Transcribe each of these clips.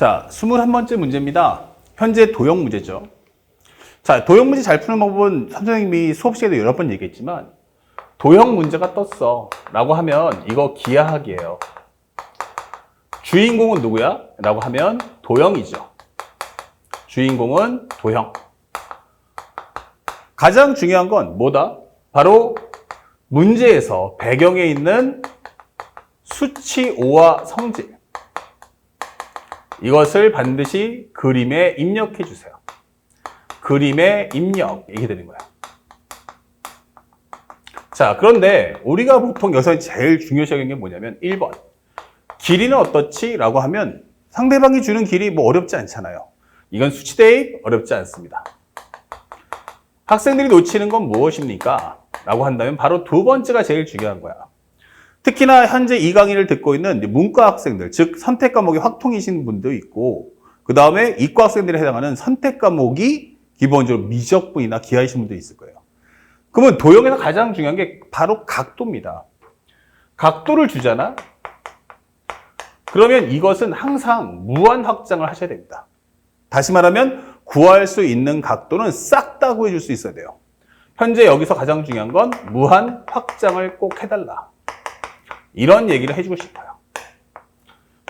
자, 21번째 문제입니다. 현재 도형 문제죠. 자, 도형 문제 잘 푸는 방법은 선생님이 수업 시간에 여러 번 얘기했지만 도형 문제가 떴어 라고 하면 이거 기하학이에요. 주인공은 누구야? 라고 하면 도형이죠. 주인공은 도형. 가장 중요한 건 뭐다? 바로 문제에서 배경에 있는 수치 5와 성질. 이것을 반드시 그림에 입력해 주세요. 그림에 입력. 이게 되는 거야. 자, 그런데 우리가 보통 여기서 제일 중요시 여기는 게 뭐냐면 1번. 길이는 어떻지? 라고 하면 상대방이 주는 길이 뭐 어렵지 않잖아요. 이건 수치 대입 어렵지 않습니다. 학생들이 놓치는 건 무엇입니까? 라고 한다면 바로 두 번째가 제일 중요한 거야. 특히나 현재 이 강의를 듣고 있는 문과 학생들, 즉 선택 과목이 확통이신 분도 있고, 그 다음에 이과 학생들에 해당하는 선택 과목이 기본적으로 미적분이나 기하이신 분도 있을 거예요. 그러면 도형에서 가장 중요한 게 바로 각도입니다. 각도를 주잖아? 그러면 이것은 항상 무한 확장을 하셔야 됩니다. 다시 말하면 구할 수 있는 각도는 싹 다 구해줄 수 있어야 돼요. 현재 여기서 가장 중요한 건 무한 확장을 꼭 해달라. 이런 얘기를 해주고 싶어요.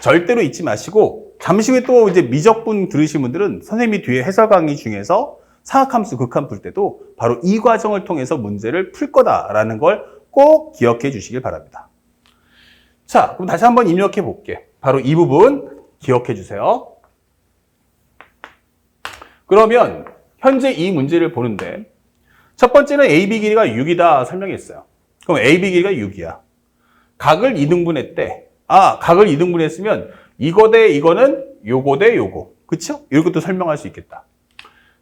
절대로 잊지 마시고 잠시 후에 또 이제 미적분 들으신 분들은 선생님이 뒤에 해설 강의 중에서 사각함수 극한 풀 때도 바로 이 과정을 통해서 문제를 풀 거다라는 걸 꼭 기억해 주시길 바랍니다. 자, 그럼 다시 한번 입력해 볼게. 바로 이 부분 기억해 주세요. 그러면 현재 이 문제를 보는데 첫 번째는 AB 길이가 6이다 설명했어요. 그럼 AB 길이가 6이야. 각을 2등분했대. 아, 각을 2등분했으면 이거 대 이거는 요거 대 요거. 그쵸? 이것도 설명할 수 있겠다.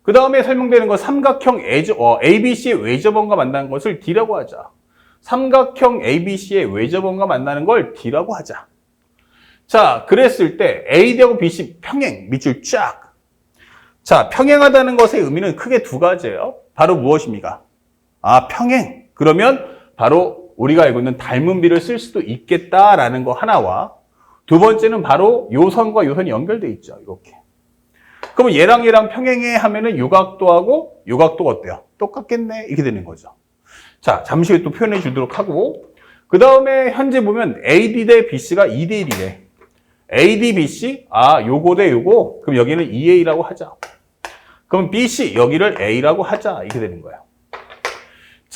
그 다음에 설명되는 거 삼각형 어, ABC의 외접원과 만나는 것을 D라고 하자. 삼각형 ABC의 외접원과 만나는 걸 D라고 하자. 자, 그랬을 때 A 대하고 BC 평행, 밑줄 쫙. 자, 평행하다는 것의 의미는 크게 두 가지예요. 바로 무엇입니까? 아, 평행. 그러면 바로 우리가 알고 있는 닮은 비를 쓸 수도 있겠다라는 거 하나와 두 번째는 바로 요 선과 요 선이 연결돼 있죠. 이렇게. 그러면 얘랑 얘랑 평행해 하면은 요각도하고 요각도가 어때요? 똑같겠네. 이렇게 되는 거죠. 자, 잠시 후에 또 표현해 주도록 하고 그 다음에 현재 보면 AD 대 BC가 2대 1이래. AD, BC, 아, 요거 대 요거, 그럼 여기는 2A라고 하자. 그럼 BC, 여기를 A라고 하자. 이렇게 되는 거예요.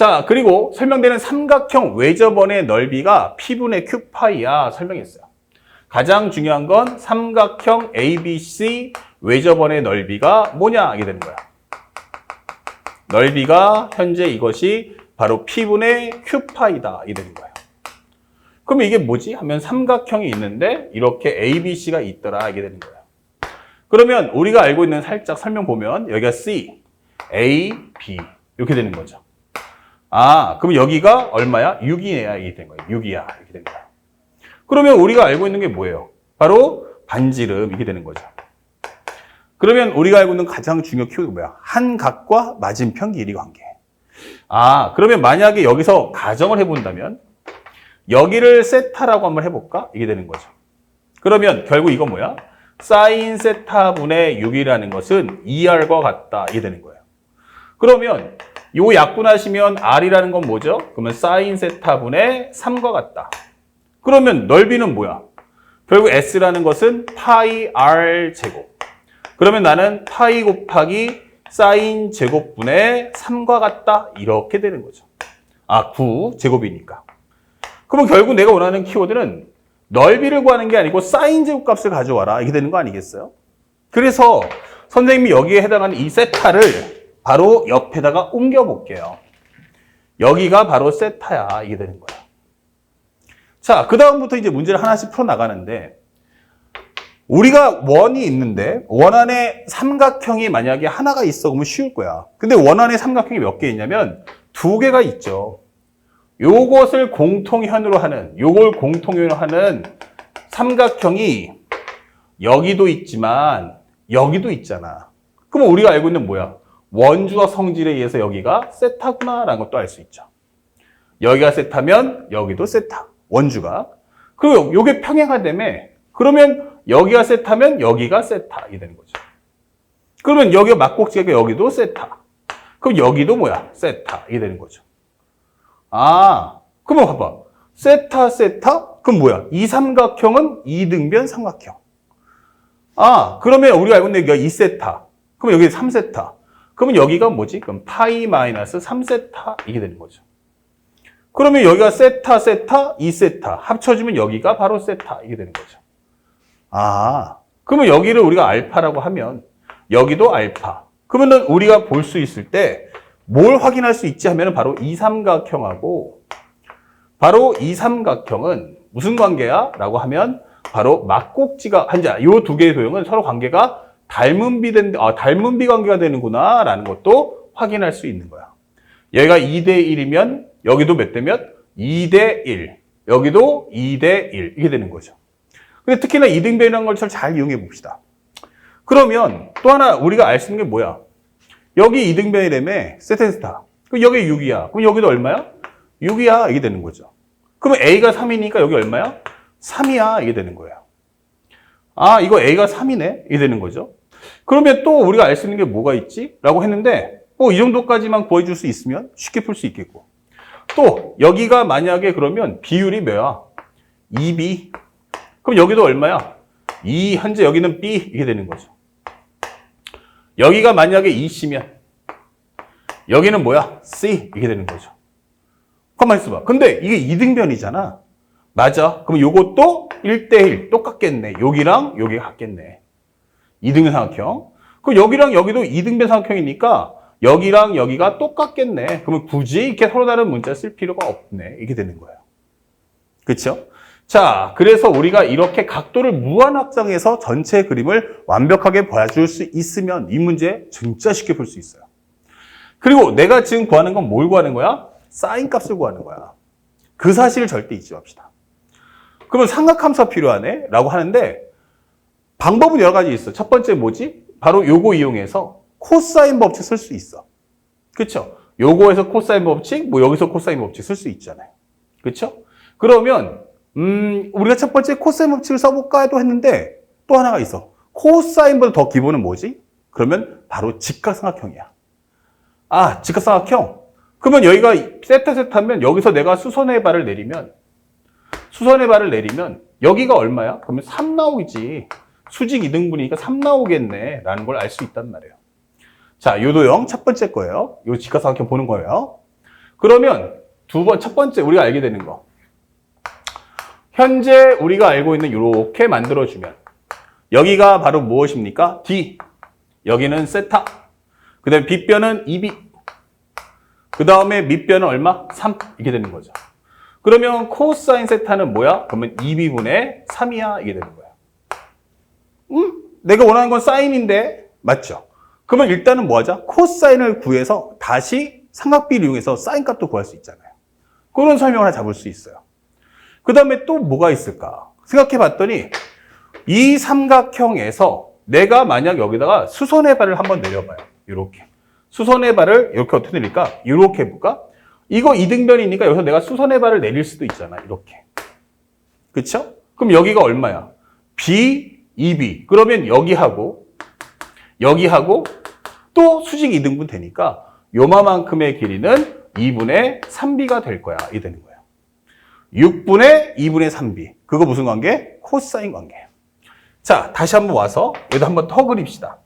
자, 그리고 설명되는 삼각형 외접원의 넓이가 P분의 Q 파이야. 설명했어요. 가장 중요한 건 삼각형 ABC 외접원의 넓이가 뭐냐? 이게 되는 거야. 넓이가 현재 이것이 바로 P분의 Q 파이다. 이게 되는 거예요. 그럼 이게 뭐지? 하면 삼각형이 있는데 이렇게 ABC가 있더라. 이게 되는 거예요. 그러면 우리가 알고 있는 살짝 설명 보면 여기가 C, A, B 이렇게 되는 거죠. 아, 그럼 여기가 얼마야? 6이야. 이게 된 거예요. 6이야. 이렇게 된 거예요. 그러면 우리가 알고 있는 게 뭐예요? 바로 반지름 이렇게 되는 거죠. 그러면 우리가 알고 있는 가장 중요 키워드가 뭐야? 한 각과 맞은편 길이 관계. 아, 그러면 만약에 여기서 가정을 해본다면 여기를 세타라고 한번 해볼까? 이게 되는 거죠. 그러면 결국 이건 뭐야? 사인 세타분의 6이라는 것은 2R과 같다. 이게 되는 거예요. 그러면 요 약분하시면 R이라는 건 뭐죠? 그러면 사인 세타분의 3과 같다. 그러면 넓이는 뭐야? 결국 S라는 것은 파이 R 제곱. 그러면 나는 파이 곱하기 사인 제곱분의 3과 같다. 이렇게 되는 거죠. 아, 9 제곱이니까. 그러면 결국 내가 원하는 키워드는 넓이를 구하는 게 아니고 사인 제곱값을 가져와라. 이게 되는 거 아니겠어요? 그래서 선생님이 여기에 해당하는 이 세타를 바로 옆에다가 옮겨 볼게요. 여기가 바로 세타야. 이게 되는 거야. 자, 그 다음부터 이제 문제를 하나씩 풀어 나가는데 우리가 원이 있는데 원 안에 삼각형이 만약에 하나가 있어 그러면 쉬울 거야. 근데 원 안에 삼각형이 몇 개 있냐면 두 개가 있죠. 요것을 공통현으로 하는 요걸 공통현으로 하는 삼각형이 여기도 있지만 여기도 있잖아. 그럼 우리가 알고 있는 뭐야? 원주와 성질에 의해서 여기가 세타구나라는 것도 알 수 있죠. 여기가 세타면 여기도 세타. 원주가. 그리고 요게 평행하다며 그러면 여기가 세타면 여기가 세타 이 되는 거죠. 그러면 여기가 막곡지가 여기도 세타. 그럼 여기도 뭐야? 세타 이 되는 거죠. 아, 그러면 봐봐. 세타 세타? 그럼 뭐야? 이 삼각형은 이등변 삼각형. 아, 그러면 우리가 알고 있는 여기가 2세타. 그럼 여기 3세타. 그러면 여기가 뭐지? 그럼 파이 마이너스 3세타 이게 되는 거죠. 그러면 여기가 세타, 세타, 2세타. 합쳐주면 여기가 바로 세타 이게 되는 거죠. 아, 그러면 여기를 우리가 알파라고 하면 여기도 알파. 그러면은 우리가 볼 수 있을 때 뭘 확인할 수 있지 하면은 바로 이 삼각형하고 바로 이 삼각형은 무슨 관계야? 라고 하면 바로 막꼭지가 한자 요 두 개의 도형은 서로 관계가 닮은 비 된 아 닮은 비 관계가 되는구나 라는 것도 확인할 수 있는 거야. 얘가 2대 1이면 여기도 몇 대면 2대 1. 여기도 2대 1 이게 되는 거죠. 근데 특히나 이등변이라는 걸 잘 이용해 봅시다. 그러면 또 하나 우리가 알 수 있는 게 뭐야? 여기 이등변이라며 세테스타. 그럼 여기 6이야. 그럼 여기도 얼마야? 6이야. 이게 되는 거죠. 그러면 A가 3이니까 여기 얼마야? 3이야. 이게 되는 거예요. 아, 이거 A가 3이네? 이게 되는 거죠. 그러면 또 우리가 알 수 있는 게 뭐가 있지? 라고 했는데, 뭐이 정도까지만 구해줄 수 있으면 쉽게 풀 수 있겠고. 또, 여기가 만약에 그러면 비율이 뭐야? 2B. 그럼 여기도 얼마야? 2, 현재 여기는 B. 이게 되는 거죠. 여기가 만약에 2C면, 여기는 뭐야? C. 이게 되는 거죠. 가만 있어봐. 근데 이게 이등변이잖아. 맞아. 그럼 요것도 1대1 똑같겠네. 여기랑 여기가 같겠네. 이등변 삼각형. 그럼 여기랑 여기도 이등변 삼각형이니까 여기랑 여기가 똑같겠네. 그러면 굳이 이렇게 서로 다른 문자 쓸 필요가 없네. 이게 되는 거예요. 그렇죠? 자, 그래서 우리가 이렇게 각도를 무한 확장해서 전체 그림을 완벽하게 보여줄 수 있으면 이 문제 진짜 쉽게 풀 수 있어요. 그리고 내가 지금 구하는 건 뭘 구하는 거야? 사인 값을 구하는 거야. 그 사실을 절대 잊지 맙시다. 그러면 삼각함수가 필요하네? 라고 하는데 방법은 여러 가지 있어. 첫 번째 뭐지? 바로 요거 이용해서 코사인 법칙 쓸 수 있어. 그쵸? 요거에서 코사인 법칙, 뭐 여기서 코사인 법칙 쓸 수 있잖아요. 그쵸? 그러면 음, 우리가 첫 번째 코사인 법칙을 써볼까 해도 했는데 또 하나가 있어. 코사인보다 더 기본은 뭐지? 그러면 바로 직각삼각형이야. 아, 직각삼각형. 그러면 여기가 세타 세타면 여기서 내가 수선의 발을 내리면 수선의 발을 내리면 여기가 얼마야? 그러면 3 나오겠지. 수직 이등분이니까 3 나오겠네. 라는 걸 알 수 있단 말이에요. 자, 요도형 첫 번째 거예요. 요 직각삼각형 보는 거예요. 그러면 두 번, 첫 번째 우리가 알게 되는 거. 현재 우리가 알고 있는 이렇게 만들어주면 여기가 바로 무엇입니까? D. 여기는 세타. 그 다음에 빗변은 2B. 그 다음에 밑변은 얼마? 3. 이게 되는 거죠. 그러면 코사인 세타는 뭐야? 그러면 2B분의 3이야. 이게 되는 거야. 음? 내가 원하는 건 사인인데. 맞죠? 그러면 일단은 뭐 하자? 코사인을 구해서 다시 삼각비를 이용해서 사인 값도 구할 수 있잖아요. 그런 설명을 하나 잡을 수 있어요. 그 다음에 또 뭐가 있을까? 생각해 봤더니 이 삼각형에서 내가 만약 여기다가 수선의 발을 한번 내려봐요. 이렇게. 수선의 발을 이렇게 어떻게 내릴까? 이렇게 해볼까? 이거 이등변이니까 여기서 내가 수선의 발을 내릴 수도 있잖아. 이렇게. 그쵸? 그럼 여기가 얼마야? B, 2B. 그러면 여기하고 여기하고 또 수직 이등분 되니까 요마만큼의 길이는 2분의 3B가 될 거야. 이 되는 거야. 6분의 2분의 3B. 그거 무슨 관계? 코사인 관계. 자, 다시 한번 와서 얘도 한번 더 그립시다.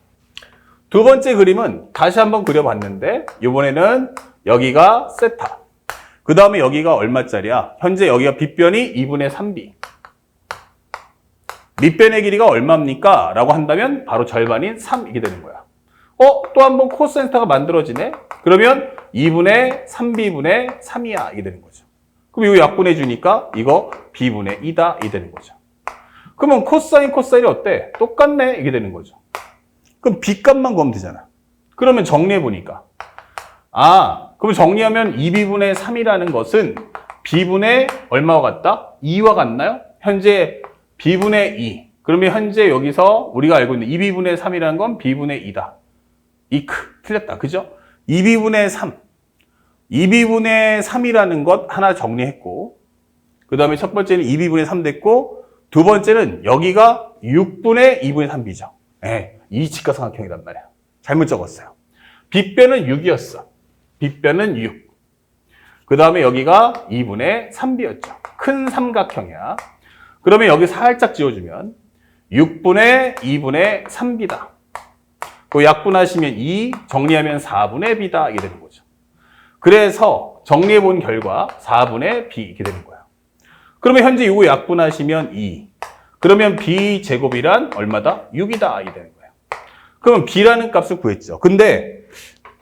두 번째 그림은 다시 한번 그려봤는데 이번에는 여기가 세타. 그 다음에 여기가 얼마짜리야? 현재 여기가 빗변이 2분의 3B. 밑변의 길이가 얼마입니까? 라고 한다면 바로 절반인 3 이게 되는 거야. 어? 또 한 번 코센터가 만들어지네? 그러면 2분의 3B분의 3이야. 이게 되는 거죠. 그럼 이거 약분해 주니까 이거 B분의 2다. 이 되는 거죠. 그러면 코사인 코사인이 어때? 똑같네. 이게 되는 거죠. 그럼 B 값만 구하면 되잖아. 그러면 정리해 보니까 아, 그럼 정리하면 2B분의 3이라는 것은 B분의 얼마와 같다? 2와 같나요? 현재 B분의 2. 그러면 현재 여기서 우리가 알고 있는 2B분의 3이라는 건 B분의 2다. 이크. 틀렸다. 그죠? 2B분의 3. 2B분의 3이라는 것 하나 정리했고, 그 다음에 첫 번째는 2B분의 3 됐고, 두 번째는 여기가 6분의 2분의 3b죠. 예, 이 직각삼각형이란 말이야. 잘못 적었어요. 빗변은 6이었어. 빗변은 6. 그 다음에 여기가 2분의 3b였죠. 큰 삼각형이야. 그러면 여기 살짝 지워주면 6분의 2분의 3b다. 그 약분하시면 2, 정리하면 4분의 b다. 이게 되는 거죠. 그래서 정리해 본 결과 4분의 b 이렇게 되는 거예요. 그러면 현재 이거 약분하시면 2. 그러면 b 제곱이란 얼마다? 6이다. 이게 되는 거예요. 그러면 b라는 값을 구했죠. 근데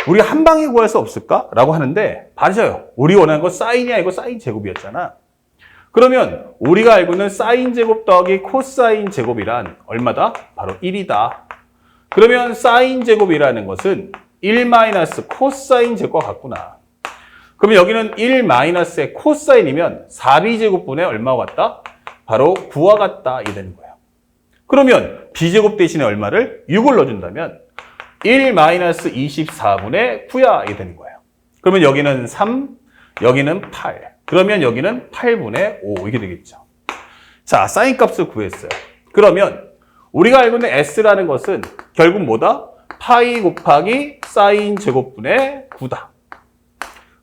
우리 한 방에 구할 수 없을까? 라고 하는데 맞아요. 우리 원하는 거 사인이 아니고 사인 제곱이었잖아. 그러면 우리가 알고 있는 사인 제곱 더하기 코사인 제곱이란 얼마다? 바로 1이다. 그러면 사인 제곱이라는 것은 1 마이너스 코사인 제곱과 같구나. 그러면 여기는 1 마이너스의 코사인이면 4b 제곱분의 얼마와 같다? 바로 9와 같다. 이 되는 거예요. 그러면 b제곱 대신에 얼마를? 6을 넣어준다면 1 마이너스 24분의 9야. 이 되는 거예요. 그러면 여기는 3, 여기는 8. 그러면 여기는 8분의 5 이게 되겠죠. 자, 사인 값을 구했어요. 그러면 우리가 알고 있는 s라는 것은 결국 뭐다? 파이 곱하기 사인 제곱분의 9다.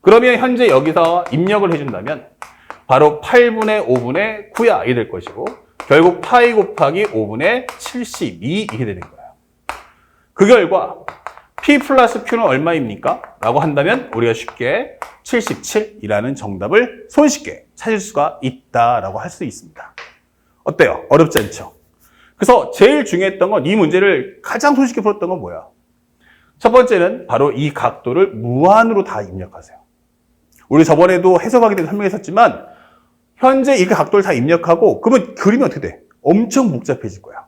그러면 현재 여기서 입력을 해준다면 바로 8분의 5분의 9야 이게 될 것이고 결국 파이 곱하기 5분의 72 이게 되는 거예요. 그 결과 P 플러스 Q는 얼마입니까? 라고 한다면 우리가 쉽게 77이라는 정답을 손쉽게 찾을 수가 있다라고 할 수 있습니다. 어때요? 어렵지 않죠? 그래서 제일 중요했던 건 이 문제를 가장 손쉽게 풀었던 건 뭐야? 첫 번째는 바로 이 각도를 무한으로 다 입력하세요. 우리 저번에도 해석하기 전에 설명했었지만 현재 이 각도를 다 입력하고 그러면 그림이 어떻게 돼? 엄청 복잡해질 거야.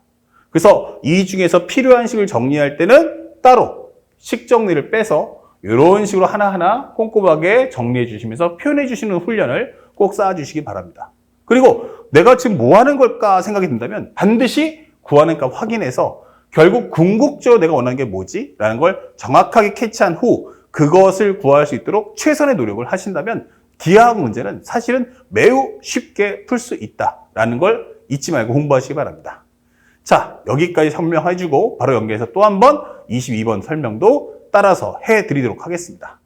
그래서 이 중에서 필요한 식을 정리할 때는 따로 식 정리를 빼서 이런 식으로 하나하나 꼼꼼하게 정리해 주시면서 표현해 주시는 훈련을 꼭 쌓아 주시기 바랍니다. 그리고 내가 지금 뭐 하는 걸까 생각이 든다면 반드시 구하는 값 확인해서 결국 궁극적으로 내가 원하는 게 뭐지? 라는 걸 정확하게 캐치한 후 그것을 구할 수 있도록 최선의 노력을 하신다면 기하학 문제는 사실은 매우 쉽게 풀 수 있다라는 걸 잊지 말고 공부하시기 바랍니다. 자, 여기까지 설명해주고 바로 연계해서 또 한 번 22번 설명도 따라서 해드리도록 하겠습니다.